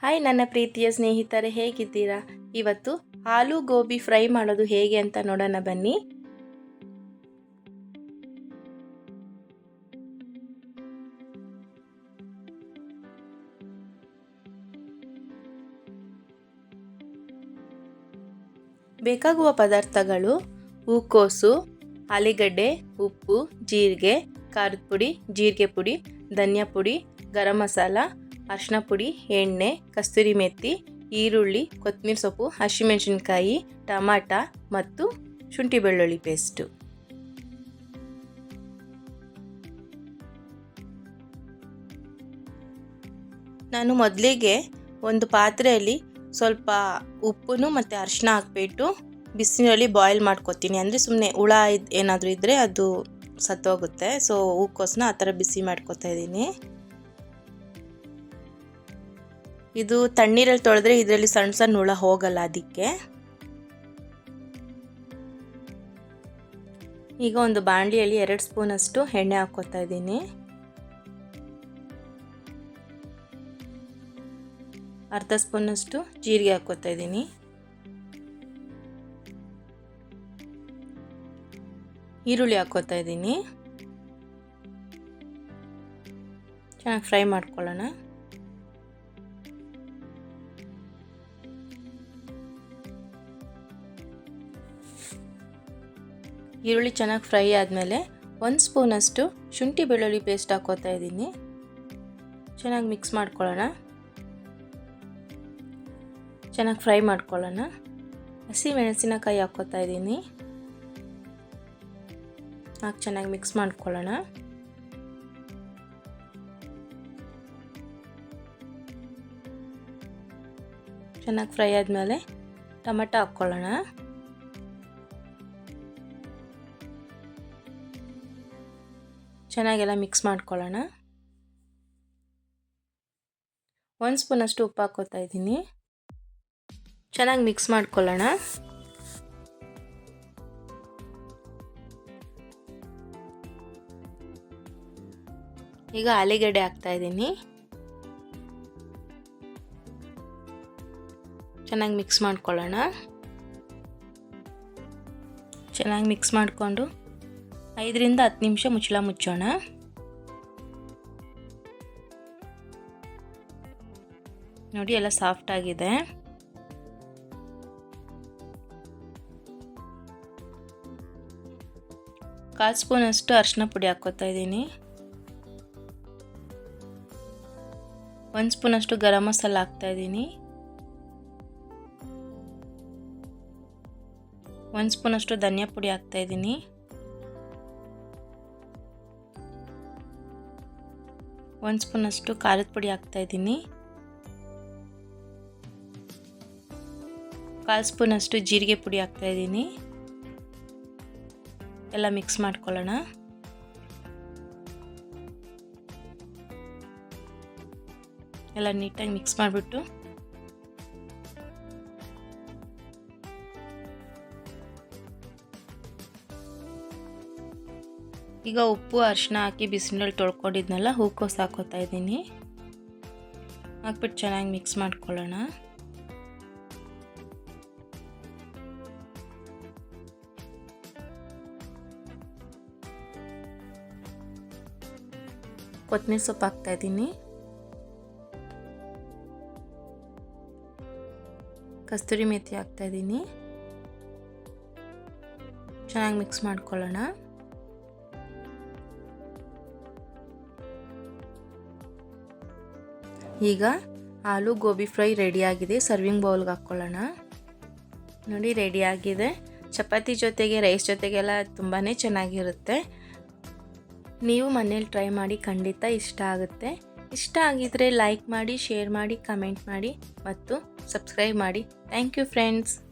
Hi ನನ್ನ ಪ್ರೀತಿಯ ಸ್ನೇಹಿತರೆ, ಹೇಗಿದ್ದೀರಾ? ಇವತ್ತು ಆಲೂ ಗೋಬಿ ಫ್ರೈ ಮಾಡೋದು ಹೇಗೆ ಅಂತ ನೋಡೋಣ ಬನ್ನಿ. ಬೇಕಾಗುವ ಪದಾರ್ಥಗಳು ಹೂಕೋಸು, ಆಲಿಗಡ್ಡೆ, ಉಪ್ಪು, ಜೀರಿಗೆ, ಖಾರದ ಪುಡಿ, ಜೀರಿಗೆ ಪುಡಿ ಧನಿಯಾ ಪುಡಿ ಗರಂ ಮಸಾಲ ಅರಿಶಿನ ಪುಡಿ, ಎಣ್ಣೆ, ಕಸ್ತೂರಿ ಮೆತ್ತಿ ಈರುಳ್ಳಿ ಕೊತ್ತಂಬರಿ ಸೊಪ್ಪು, ಹಸಿಮೆಣಸಿನ್ಕಾಯಿ, ಟಮಾಟ ಮತ್ತು ಶುಂಠಿ ಬೆಳ್ಳುಳ್ಳಿ ಪೇಸ್ಟು. ನಾನು ಮೊದಲಿಗೆ ಒಂದು ಪಾತ್ರೆಯಲ್ಲಿ ಸ್ವಲ್ಪ ಉಪ್ಪು ಮತ್ತು ಅರಿಶಿನ ಹಾಕ್ಬಿಟ್ಟು ಬಿಸಿನಲ್ಲಿ ಬಾಯ್ಲ್ ಮಾಡ್ಕೊತೀನಿ. ಅಂದರೆ ಸುಮ್ಮನೆ ಹುಳ ಇದು ಏನಾದರೂ ಇದ್ದರೆ ಅದು ಸತ್ತೋಗುತ್ತೆ. ಸೊ ಹೂಕೋಸನ್ನ ಆ ಥರ ಬಿಸಿ ಮಾಡ್ಕೊತಾ ಇದ್ದೀನಿ. ಇದು ತಣ್ಣೀರಲ್ಲಿ ತೊಳೆದ್ರೆ ಇದರಲ್ಲಿ ಸಣ್ಣ ಸಣ್ಣ ಹುಳ ಹೋಗಲ್ಲ ಅದಕ್ಕೆ. ಈಗ ಒಂದು ಬಾಣಲಿಯಲ್ಲಿ ಎರಡು ಸ್ಪೂನಷ್ಟು ಎಣ್ಣೆ ಹಾಕ್ಕೋತಾ ಇದ್ದೀನಿ. ಅರ್ಧ ಸ್ಪೂನಷ್ಟು ಜೀರಿಗೆ ಹಾಕ್ಕೋತಾ ಇದ್ದೀನಿ. ಈರುಳ್ಳಿ ಹಾಕ್ಕೋತಾ ಇದ್ದೀನಿ. ಚೆನ್ನಾಗಿ ಫ್ರೈ ಮಾಡ್ಕೊಳ್ಳೋಣ. ಈರುಳ್ಳಿ ಚೆನ್ನಾಗಿ ಫ್ರೈ ಆದಮೇಲೆ ಒಂದು ಸ್ಪೂನಷ್ಟು ಶುಂಠಿ ಬೆಳ್ಳುಳ್ಳಿ ಪೇಸ್ಟ್ ಹಾಕೋತಾ ಇದ್ದೀನಿ. ಚೆನ್ನಾಗಿ ಮಿಕ್ಸ್ ಮಾಡ್ಕೊಳ್ಳೋಣ. ಚೆನ್ನಾಗಿ ಫ್ರೈ ಮಾಡ್ಕೊಳ್ಳೋಣ. ಹಸಿ ಮೆಣಸಿನಕಾಯಿ ಹಾಕ್ಕೋತಾ ಇದ್ದೀನಿ. ಹಾಕಿ ಚೆನ್ನಾಗಿ ಮಿಕ್ಸ್ ಮಾಡ್ಕೊಳ್ಳೋಣ. ಚೆನ್ನಾಗಿ ಫ್ರೈ ಆದಮೇಲೆ ಟೊಮೆಟೊ ಹಾಕ್ಕೊಳ್ಳೋಣ. ಚೆನ್ನಾಗೆಲ್ಲ ಮಿಕ್ಸ್ ಮಾಡ್ಕೊಳ್ಳೋಣ. ಒಂದು ಸ್ಪೂನಷ್ಟು ಉಪ್ಪು ಹಾಕೋತಾ ಇದ್ದೀನಿ. ಚೆನ್ನಾಗಿ ಮಿಕ್ಸ್ ಮಾಡ್ಕೊಳ್ಳೋಣ. ಈಗ ಆಲೂಗಡ್ಡೆ ಹಾಕ್ತಾ ಇದ್ದೀನಿ. ಚೆನ್ನಾಗಿ ಮಿಕ್ಸ್ ಮಾಡ್ಕೊಳ್ಳೋಣ. ಚೆನ್ನಾಗಿ ಮಿಕ್ಸ್ ಮಾಡಿಕೊಂಡು ಐದರಿಂದ ಹತ್ತು ನಿಮಿಷ ಮುಚ್ಚಳ ಮುಚ್ಚೋಣ. ನೋಡಿ ಎಲ್ಲ ಸಾಫ್ಟ್ ಆಗಿದೆ. ಕಾಲು ಸ್ಪೂನಷ್ಟು ಅರಿಶಿನ ಪುಡಿ ಹಾಕ್ಕೋತಾ ಇದ್ದೀನಿ. ಒಂದು ಸ್ಪೂನಷ್ಟು ಗರಂ ಮಸಾಲ ಹಾಕ್ತಾ ಇದ್ದೀನಿ. ಒಂದು ಸ್ಪೂನಷ್ಟು ಧನಿಯಾ ಪುಡಿ ಹಾಕ್ತಾ ಇದ್ದೀನಿ. ಒಂದು ಸ್ಪೂನಷ್ಟು ಖಾರದ ಪುಡಿ ಹಾಕ್ತಾಯಿದ್ದೀನಿ ಕಾಲು ಸ್ಪೂನಷ್ಟು ಜೀರಿಗೆ ಪುಡಿ ಹಾಕ್ತಾಯಿದ್ದೀನಿ ಎಲ್ಲ ಮಿಕ್ಸ್ ಮಾಡ್ಕೊಳ್ಳೋಣ. ಎಲ್ಲ ನೀಟಾಗಿ ಮಿಕ್ಸ್ ಮಾಡಿಬಿಟ್ಟು ಈಗ ಉಪ್ಪು ಅರಿಶಿನ ಹಾಕಿ ಬಿಸಿನಲ್ಲಿ ತೊಳ್ಕೊಂಡಿದ್ನಲ್ಲ ಹೂಕೋಸು ಹಾಕೋತಾ ಇದ್ದೀನಿ. ಹಾಕ್ಬಿಟ್ಟು ಚೆನ್ನಾಗಿ ಮಿಕ್ಸ್ ಮಾಡ್ಕೊಳ್ಳೋಣ. ಕೊತ್ತಂಬರಿ ಸೊಪ್ಪು ಹಾಕ್ತಾ ಇದ್ದೀನಿ. ಕಸ್ತೂರಿ ಮೆಥಿ ಹಾಕ್ತಾ ಇದ್ದೀನಿ. ಚೆನ್ನಾಗಿ ಮಿಕ್ಸ್ ಮಾಡ್ಕೊಳ್ಳೋಣ. ಈಗ ಆಲೂ ಗೋಬಿ ಫ್ರೈ ರೆಡಿಯಾಗಿದೆ. ಸರ್ವಿಂಗ್ ಬೌಲ್ಗೆ ಹಾಕ್ಕೊಳ್ಳೋಣ. ನೋಡಿ, ರೆಡಿಯಾಗಿದೆ. ಚಪಾತಿ ಜೊತೆಗೆ, ರೈಸ್ ಜೊತೆಗೆಲ್ಲ ತುಂಬಾ ಚೆನ್ನಾಗಿರುತ್ತೆ. ನೀವು ಮನೇಲಿ ಟ್ರೈ ಮಾಡಿ ಖಂಡಿತ ಇಷ್ಟ ಆಗುತ್ತೆ. ಇಷ್ಟ ಆಗಿದ್ದರೆ ಲೈಕ್ ಮಾಡಿ, ಶೇರ್ ಮಾಡಿ, ಕಮೆಂಟ್ ಮಾಡಿ ಮತ್ತು ಸಬ್ಸ್ಕ್ರೈಬ್ ಮಾಡಿ. Thank you friends.